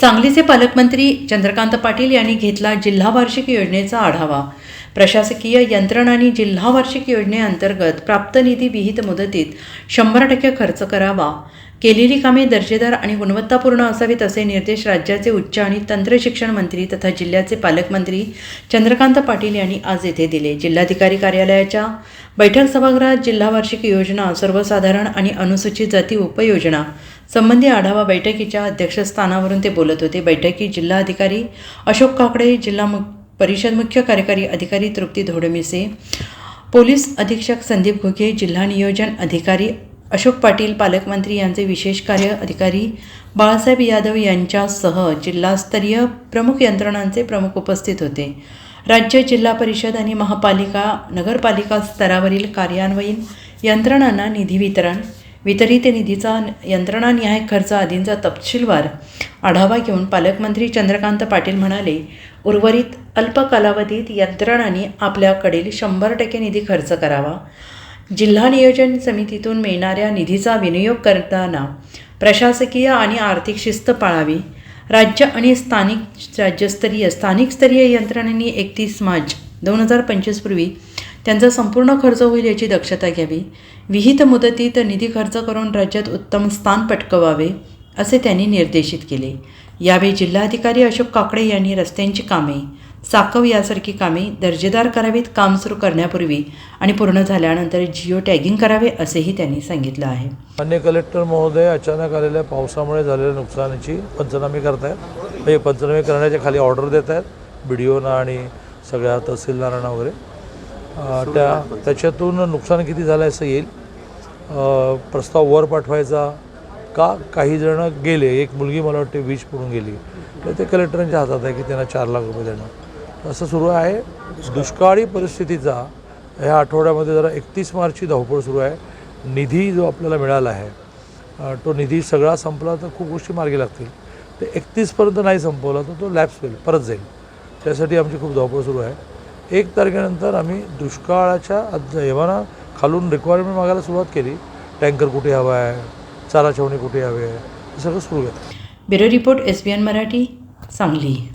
सांगलीचे पालकमंत्री चंद्रकांत पाटील यांनी घेतला जिल्हा वार्षिक योजनेचा आढावा. प्रशासकीय यंत्रणा आणि जिल्हा वार्षिक योजनेअंतर्गत प्राप्त निधी विहित मुदतीत शंभर टक्के खर्च करावा. केलेली कामे दर्जेदार आणि गुणवत्तापूर्ण असावीत असे निर्देश राज्याचे उच्च आणि तंत्र शिक्षण मंत्री तथा जिल्ह्याचे पालकमंत्री चंद्रकांत पाटील यांनी आज येथे दिले. जिल्हाधिकारी कार्यालयाच्या बैठक सभागृहात जिल्हा वार्षिक योजना सर्वसाधारण आणि अनुसूचित जाती उपयोजना संबंधी आढावा बैठकीच्या अध्यक्षस्थानावरून ते बोलत होते. बैठकीत जिल्हाधिकारी अशोक काकडे जिल्हा मु परिषद मुख्य कार्यकारी अधिकारी तृप्ती धोडमिसे पोलीस अधीक्षक संदीप घुगे जिल्हा नियोजन अधिकारी अशोक पाटील पालकमंत्री यांचे विशेष कार्य अधिकारी बाळासाहेब यादव यांच्यासह जिल्हास्तरीय प्रमुख यंत्रणांचे प्रमुख उपस्थित होते. राज्य जिल्हा परिषद आणि महापालिका नगरपालिका स्तरावरील कार्यान्वयीन यंत्रणांना निधी वितरण वितरित निधीचा यंत्रणानिहाय खर्च आदींचा तपशीलवार आढावा घेऊन पालकमंत्री चंद्रकांत पाटील म्हणाले उर्वरित अल्प कालावधीत यंत्रणांनी आपल्याकडील शंभर टक्के निधी खर्च करावा. जिल्हा नियोजन समितीतून मिळणाऱ्या निधीचा विनियोग करताना प्रशासकीय आणि आर्थिक शिस्त पाळावी. राज्य आणि स्थानिक राज्यस्तरीय स्थानिकस्तरीय यंत्रणांनी एकतीस मार्च दोन हजार पंचवीसपूर्वी त्यांचा संपूर्ण खर्च होईल याची दक्षता घ्यावी. विहित मुदतीत निधी खर्च करून राज्यात उत्तम स्थान पटकवावे असे त्यांनी निर्देशित केले. यावेळी जिल्हाधिकारी अशोक काकडे यांनी रस्त्यांची कामे साकव यासारखी कामे दर्जेदार करावीत काम सुरू करण्यापूर्वी आणि पूर्ण झाल्यानंतर जिओ टॅगिंग करावे असेही त्यांनी सांगितलं आहे. मान्य कलेक्टर महोदय अचानक आलेल्या पावसामुळे झालेल्या नुकसानीची पंचनामे करतायत. म्हणजे पंचनामे करण्याच्या खाली ऑर्डर देत आहेत बी डी ओना आणि सगळ्या तहसीलदारांना वगैरे. त्या त्याच्यातून नुकसान किती झालं आहे असं येईल? प्रस्ताव वर पाठवायचा का? काही जण गेले. एक मुलगी मला वाटते वीज पडून गेली. तर ते कलेक्टरांच्या हातात आहे की त्यांना चार लाख रुपये देणं. असं सुरू आहे. दुष्काळी परिस्थितीचा ह्या आठवड्यामध्ये जरा एकतीस मार्चची धावपळ सुरू आहे. निधी जो आपल्याला मिळाला आहे तो निधी सगळा संपला तर खूप गोष्टी मार्गी लागतील. ते एकतीसपर्यंत नाही संपवला तर तो लॅप्स होईल. परत जाईल. त्यासाठी आमची खूप धावपळ सुरू आहे. एक तारखेनंतर आम्ही दुष्काळाच्या अद- खालून रिक्वायरमेंट मागायला सुरुवात केली. टँकर कुठे हवा आहे चारा छावणी कुठे हवी आहे? हे सगळं सुरू केलं. Bureau report S B N Marathi Sangli.